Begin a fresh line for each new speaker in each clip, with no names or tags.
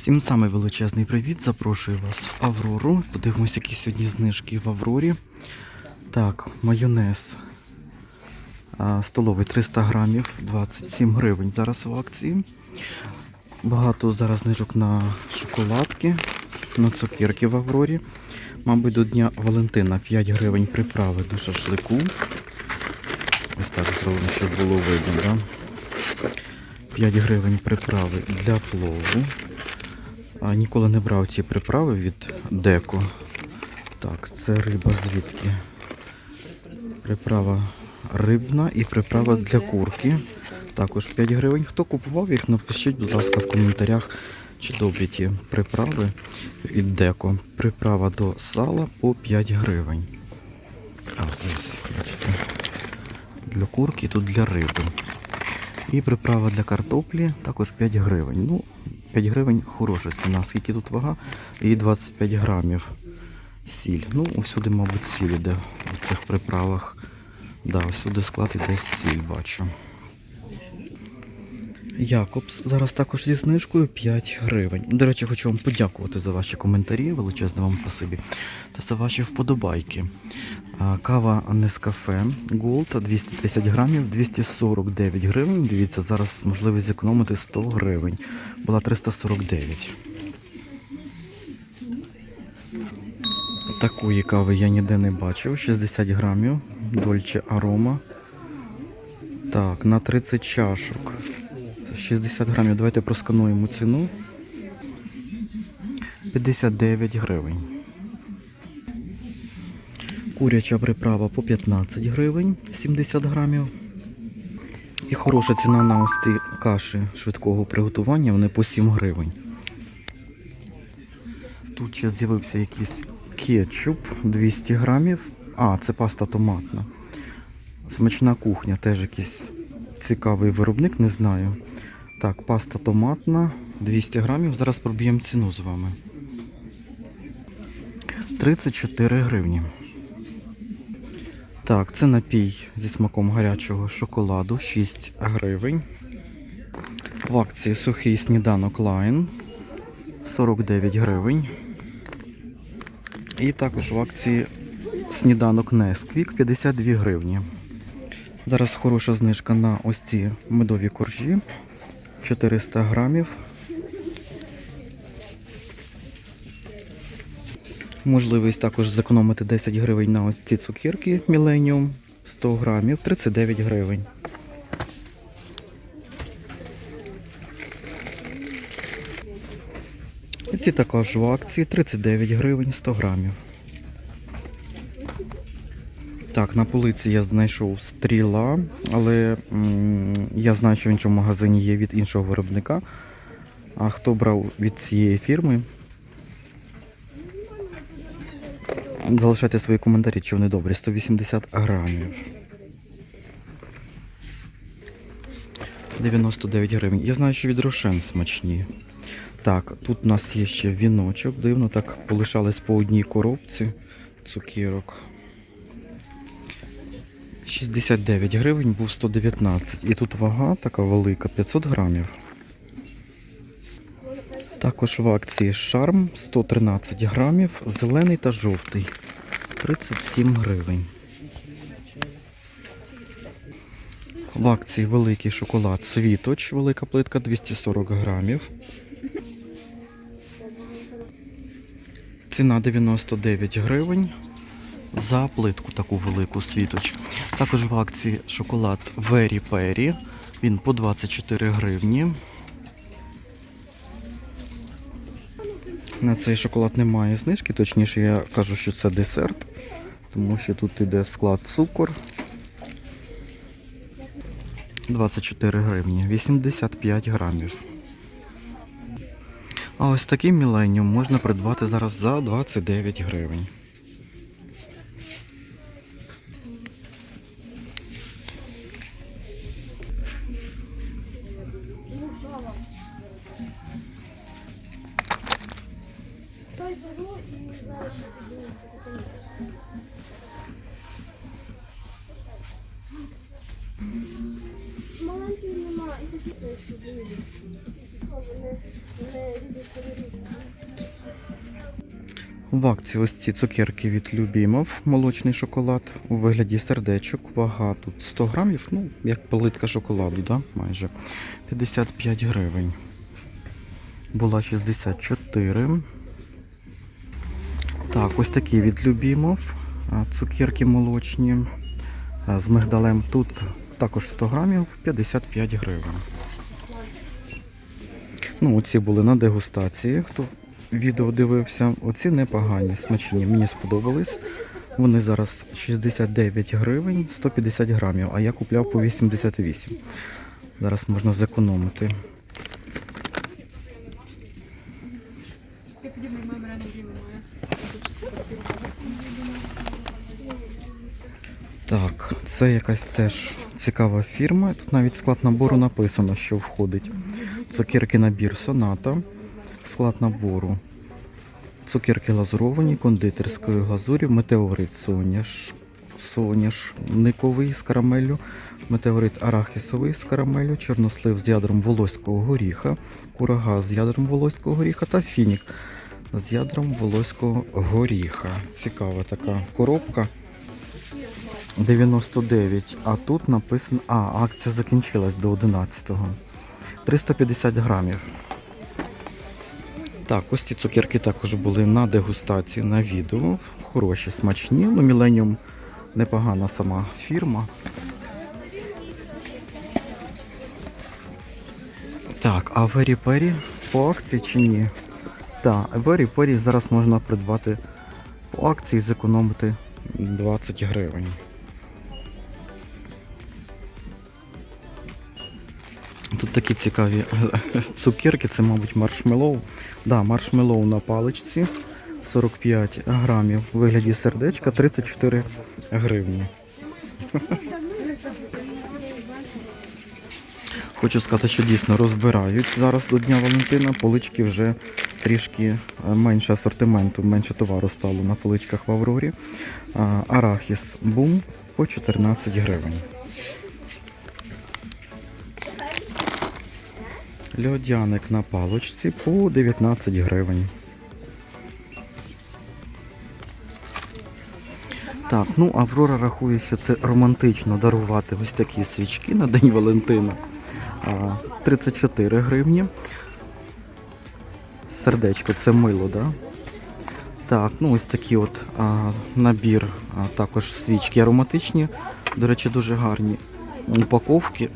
Всім самий величезний привіт. Запрошую вас в Аврору. Подивимось, які сьогодні знижки в Аврорі. Так, майонез столовий 300 грамів, 27 гривень. Зараз в акції. Багато зараз знижок на шоколадки, на цукерки в Аврорі. Мабуть, до Дня Валентина 5 гривень приправи до шашлику. Ось так зроблено, щоб було видно, да? 5 гривень приправи для плову. Ніколи не брав ці приправи від Деко. Так, це риба звідки? Приправа рибна і приправа для курки. Також 5 гривень. Хто купував їх, напишіть, будь ласка, в коментарях, чи добрі ті приправи від Деко. Приправа до сала по 5 гривень. А, ось, бачите. Для курки, тут для риби. І приправа для картоплі також 5 гривень. Ну, 5 гривень хороша ціна. Скільки тут вага? І 25 грамів сіль. Ну, усюди, мабуть, сіль іде в цих приправах. Да, усюди склад іде сіль, бачу. Якобс зараз також зі знижкою 5 гривень. До речі, хочу вам подякувати за ваші коментарі, величезне вам спасибі, та за ваші вподобайки. Кава Нескафе Gold 210 грамів, 249 гривень. Дивіться, зараз можливість зекономити 100 гривень. Була 349. Такої кави я ніде не бачив. 60 грамів. Дольче арома. Так, на 30 чашок. 60 грамів. Давайте проскануємо ціну. 59 гривень. Куряча приправа по 15 гривень 70 грамів. І хороша ціна на ось ці каші швидкого приготування, вони по 7 гривень. Тут ще з'явився якийсь кетчуп 200 грамів. А, це паста томатна. Смачна кухня, теж якийсь цікавий виробник, не знаю. Так, паста томатна 200 грамів. Зараз проб'ємо ціну з вами. 34 гривні. Так, це напій зі смаком гарячого шоколаду 6 гривень. В акції сухий сніданок Line 49 гривень. І також в акції сніданок Nesquik 52 гривні. Зараз хороша знижка на ось ці медові коржі 400 грамів. Можливість також зекономити 10 гривень на ось ці цукерки Millennium 100 грамів 39 гривень. І ці також в акції 39 гривень 100 грамів. Так, на полиці я знайшов стріла, але м, я знаю, що в іншому магазині є від іншого виробника. А хто брав від цієї фірми, залишайте свої коментарі, чи вони добрі. 180 грамів. 99 гривень. Я знаю, що від Рошен смачні. Так, тут у нас є ще віночок. Дивно, так полишались по одній коробці цукірок. 69 гривень, був 119. І тут вага така велика, 500 грамів. Також в акції шарм 113 грамів, зелений та жовтий. 37 гривень. В акції великий шоколад світоч, велика плитка 240 грамів. Ціна 99 гривень за плитку таку велику світоч. Також в акції шоколад Very Perry. Він по 24 гривні. На цей шоколад немає знижки, точніше я кажу, що це десерт, тому що тут йде склад цукор. 24 гривні, 85 грамів. А ось такий міленіум можна придбати зараз за 29 гривень. В акції ось ці цукерки від Любімов, молочний шоколад у вигляді сердечок. Вага тут 100 грамів, ну, як плитка шоколаду, да? майже 55 гривень. Була 64. Так, ось такі від Любімов. Цукерки молочні з мигдалем. Тут також 100 грамів 55 гривень. Ну, оці були на дегустації. Хто відео дивився, оці непогані, смачні. Мені сподобались. Вони зараз 69 гривень 150 грамів, а я купляв по 88. Зараз можна зекономити. Так, це якась теж цікава фірма. Тут навіть склад набору написано, що входить. Цукерки набір соната, склад набору. Цукерки глазуровані, кондитерської глазурі, метеорит соняш, соняшниковий з карамеллю, метеорит арахісовий з карамеллю, чорнослив з ядром волоського горіха, курага з ядром волоського горіха та фінік з ядром волоського горіха. Цікава така коробка. 99, а тут написано. А, акція закінчилась до 11-го. 350 грамів. Так, ось ці цукерки також були на дегустації на відео. Хороші, смачні. Ну, Millennium непогана сама фірма. Так, а Very Perry по акції чи ні? Так, Very Perry зараз можна придбати по акції зекономити 20 гривень. Тут такі цікаві цукерки, це, мабуть, маршмеллоу. Да, маршмеллоу на паличці 45 грамів. У вигляді сердечка 34 гривні. Хочу сказати, що дійсно розбирають зараз до Дня Валентина. Полички вже трішки е, менше асортименту, менше товару стало на поличках в Аврорі. Арахіс бум по 14 гривень. Льодяник на паличці по 19 гривень. Так, ну Аврора рахує, що це романтично дарувати ось такі свічки на День Валентина. 34 гривні. Сердечко це мило, да? Так, ну ось такий от а, набір, а, також свічки ароматичні. До речі, дуже гарні упаковки.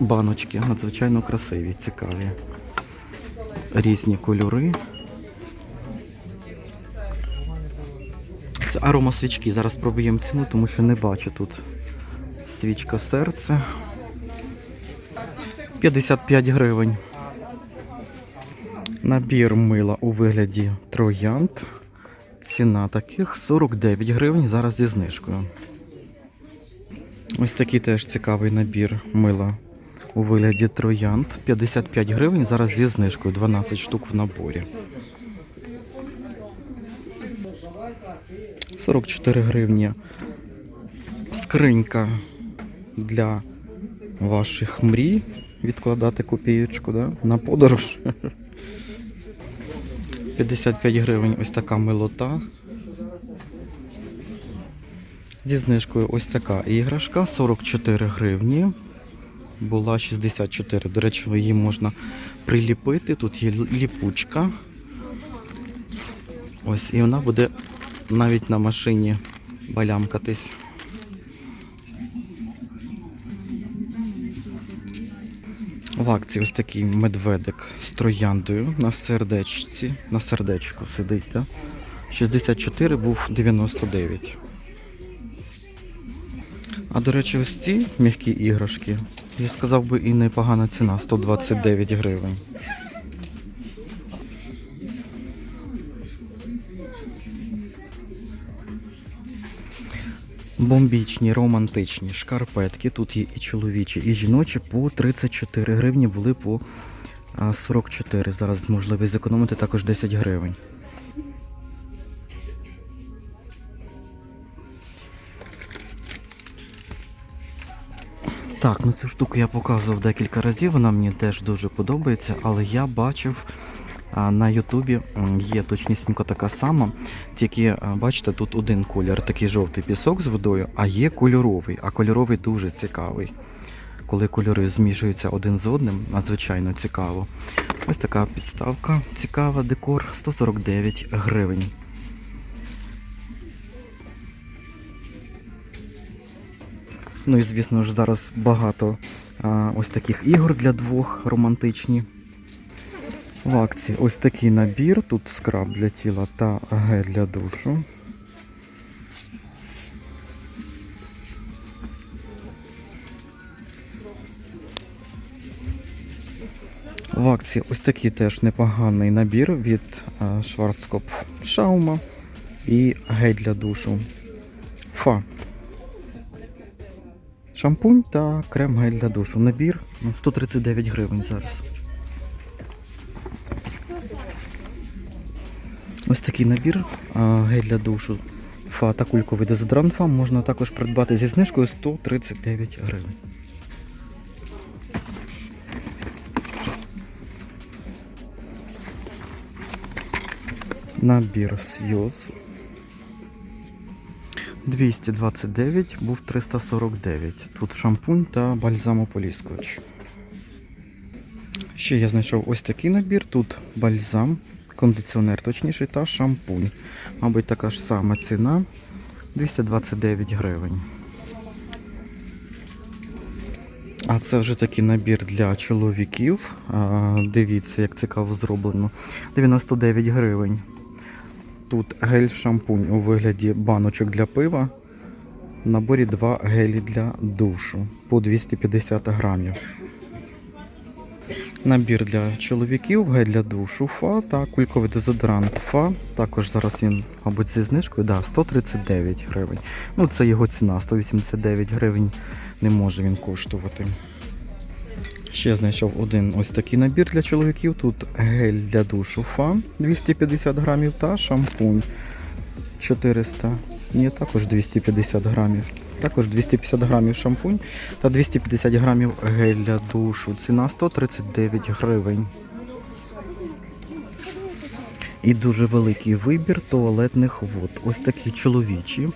Баночки надзвичайно красиві, цікаві. Різні кольори. Це арома свічки. Зараз пробуємо ціну, тому що не бачу тут. Свічка серце. 55 гривень. Набір мила у вигляді троянд. Ціна таких 49 гривень зараз зі знижкою. Ось такий теж цікавий набір мила у вигляді троянд. 55 гривень зараз зі знижкою, 12 штук в наборі. 44 гривні. Скринька для ваших мрій. Відкладати копієчку да? на подорож. 55 гривень ось така милота. Зі знижкою ось така іграшка 44 гривні. Була 64. До речі, її можна приліпити. Тут є ліпучка. Ось, і вона буде навіть на машині балямкатись. В акції ось такий медведик з трояндою на сердечці. На сердечку сидить, так? 64 був 99. А до речі, ось ці м'які іграшки, я сказав би і непогана ціна 129 гривень. Бомбічні, романтичні шкарпетки. Тут є і чоловічі, і жіночі по 34 гривні були по а, 44. Зараз можливість зекономити також 10 гривень. Так, ну цю штуку я показував декілька разів, вона мені теж дуже подобається, але я бачив на Ютубі є точнісінько така сама, тільки бачите, тут один колір, такий жовтий пісок з водою, а є кольоровий, а кольоровий дуже цікавий. Коли кольори змішуються один з одним, надзвичайно цікаво. Ось така підставка, цікава, декор 149 гривень. Ну і звісно ж зараз багато а, ось таких ігор для двох романтичні. В акції ось такий набір. Тут скраб для тіла та гель для душу. В акції ось такий теж непоганий набір від Schwarzkopf Шаума і гель для душу. Фа. Шампунь та крем гель для душу. Набір 139 гривень зараз. Ось такий набір гель для душу. Фа та кульковий дезодорант фа можна також придбати зі знижкою 139 гривень. Набір Сйоз. 229, був 349. Тут шампунь та бальзамополіскувач. Ще я знайшов ось такий набір. Тут бальзам, кондиціонер точніше, та шампунь. Мабуть, така ж сама ціна 229 гривень. А це вже такий набір для чоловіків. Дивіться, як цікаво зроблено. 99 гривень. Тут гель-шампунь у вигляді баночок для пива. В наборі 2 гелі для душу по 250 грамів. Набір для чоловіків, гель для душу фа та кульковий дезодорант фа. Також зараз він, мабуть, зі знижкою, да, 139 гривень. Ну, це його ціна, 189 гривень не може він коштувати. Ще знайшов один ось такий набір для чоловіків. Тут гель для душу фа 250 грамів та шампунь 400. Ні, також 250 грамів. Також 250 грамів шампунь та 250 грамів гель для душу. Ціна 139 гривень. І дуже великий вибір туалетних вод. Ось такі чоловічі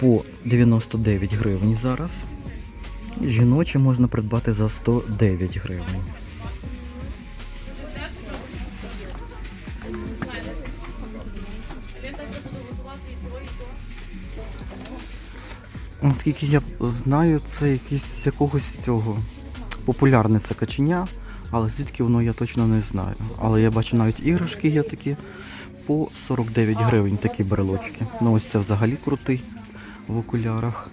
по 99 гривень зараз. Жіночі можна придбати за 109 гривень. Наскільки я знаю, це якийсь якогось цього популярне це каченя, але звідки воно я точно не знаю. Але я бачу навіть іграшки є такі по 49 гривень такі брелочки. Ну ось це взагалі крутий в окулярах.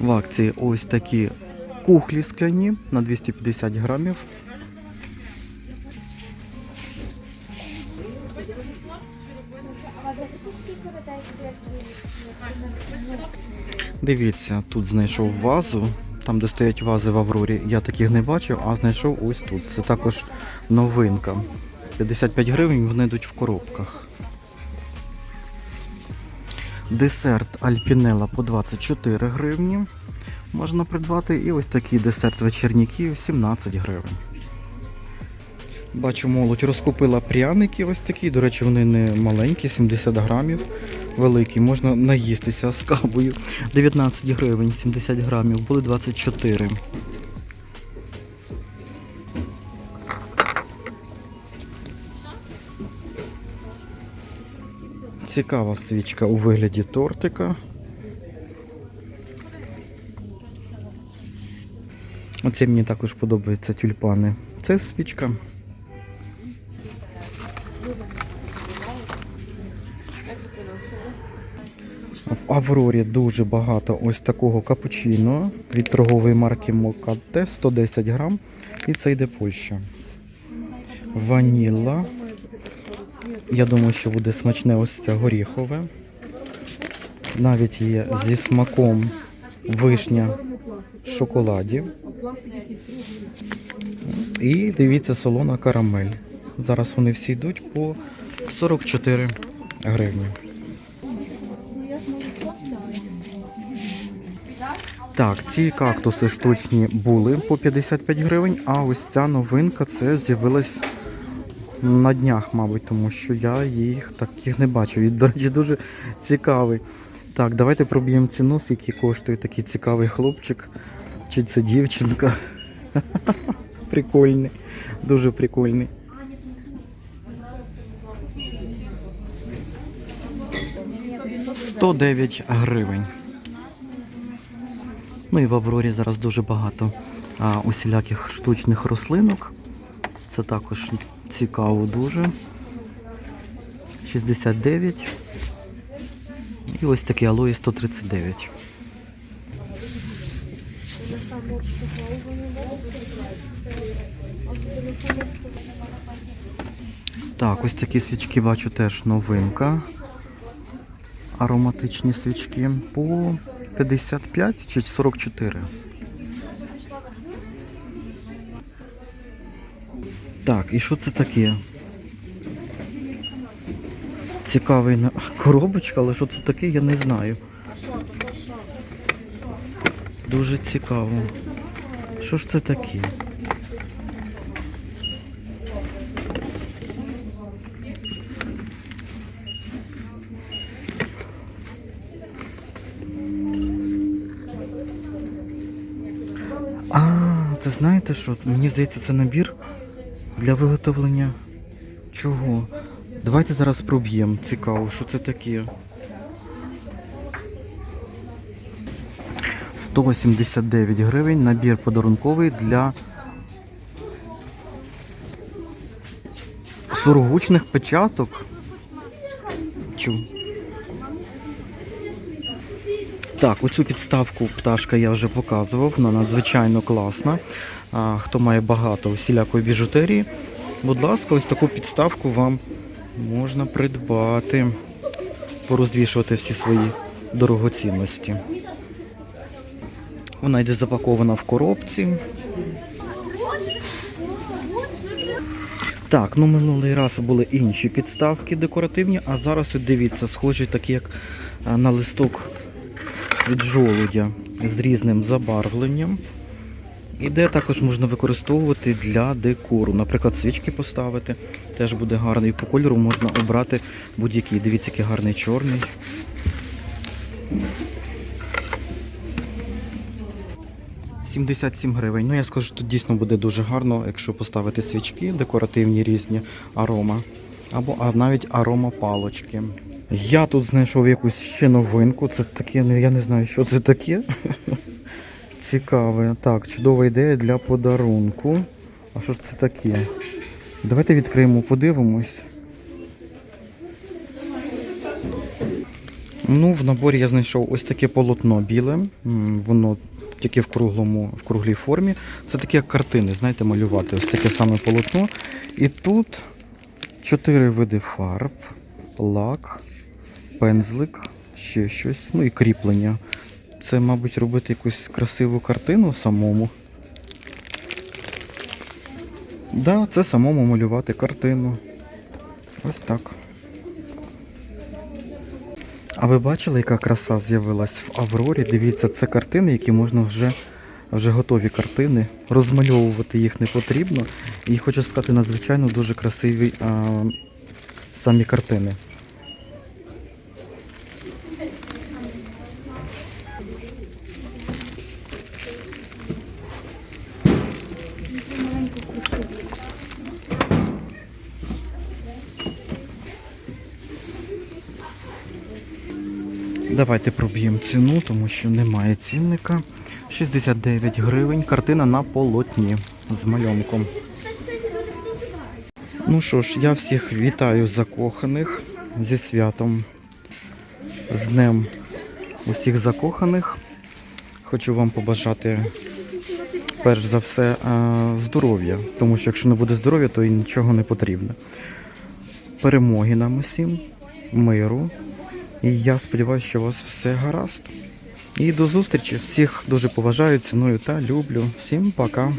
В акції ось такі кухлі скляні на 250 грамів. Дивіться, тут знайшов вазу. Там, де стоять вази в Аврорі, я таких не бачив, а знайшов ось тут. Це також новинка. 55 гривень вони йдуть в коробках. Десерт Альпінела по 24 гривні можна придбати. І ось такий десерт вечірніків 17 гривень. Бачу, молодь розкупила пряники ось такі. До речі, вони не маленькі, 70 грамів. Великі, можна наїстися з кавою. 19 гривень, 70 грамів, були 24. Цікава свічка у вигляді тортика. Оце мені також подобаються тюльпани. Це свічка. В Аврорі дуже багато ось такого капучино від торгової марки Мокатте 110 грам. І це йде Польща. Ваніла. Я думаю, що буде смачне ось це горіхове. Навіть є зі смаком вишня шоколадів. І дивіться, солона карамель. Зараз вони всі йдуть по 44 гривні. Так, ці кактуси штучні були по 55 гривень, а ось ця новинка це з'явилась на днях, мабуть, тому що я їх таких не бачив. І, до речі, дуже цікавий. Так, давайте проб'ємо ціну, скільки коштує такий цікавий хлопчик. Чи це дівчинка? Прикольний, дуже прикольний. Сто дев'ять гривень. Ну і в Аврорі зараз дуже багато а, усіляких штучних рослинок. Це також цікаво дуже. 69. І ось такі алої 139. Так, ось такі свічки бачу теж новинка. Ароматичні свічки по 55 чи 44. Так, і що це таке? Цікавий на- коробочка, але що це таке, я не знаю. Дуже цікаво. Що ж це таке? А, це знаєте що? Мені здається, це набір для виготовлення чого? Давайте зараз проб'ємо. Цікаво, що це таке. 189 гривень, набір подарунковий для сургучних печаток. Чу. Так, оцю підставку пташка я вже показував, вона надзвичайно класна. Хто має багато всілякої біжутерії, будь ласка, ось таку підставку вам можна придбати, порозвішувати всі свої дорогоцінності. Вона йде запакована в коробці. Так, ну минулий раз були інші підставки декоративні, а зараз от дивіться, схожі такі як на листок від жолудя з різним забарвленням. І де також можна використовувати для декору. Наприклад, свічки поставити. Теж буде гарний. По кольору можна обрати будь-який. Дивіться, який гарний чорний. «77 гривень. Ну я скажу, що тут дійсно буде дуже гарно, якщо поставити свічки, декоративні різні арома. Або а навіть арома палочки. Я тут знайшов якусь ще новинку. Це таке, ну, я не знаю, що це таке. Цікаве. Так, чудова ідея для подарунку. А що ж це таке? Давайте відкриємо, подивимось. Ну, в наборі я знайшов ось таке полотно біле. Воно тільки в круглому, в круглій формі. Це такі як картини, знаєте, малювати. Ось таке саме полотно. І тут чотири види фарб, лак, пензлик, ще щось, ну і кріплення. Це, мабуть, робити якусь красиву картину самому. Да, це самому малювати картину. Ось так. А ви бачили, яка краса з'явилась в Аврорі? Дивіться, це картини, які можна вже, вже готові картини. Розмальовувати їх не потрібно. І хочу сказати, надзвичайно дуже красиві а, самі картини. Давайте проб'ємо ціну, тому що немає цінника. 69 гривень. Картина на полотні з малюнком. Ну що ж, я всіх вітаю закоханих зі святом. З днем усіх закоханих. Хочу вам побажати перш за все е, здоров'я, тому що якщо не буде здоров'я, то і нічого не потрібно. Перемоги нам усім, миру. І я сподіваюся, що у вас все гаразд. І до зустрічі. Всіх дуже поважаю, ціную та люблю. Всім пока.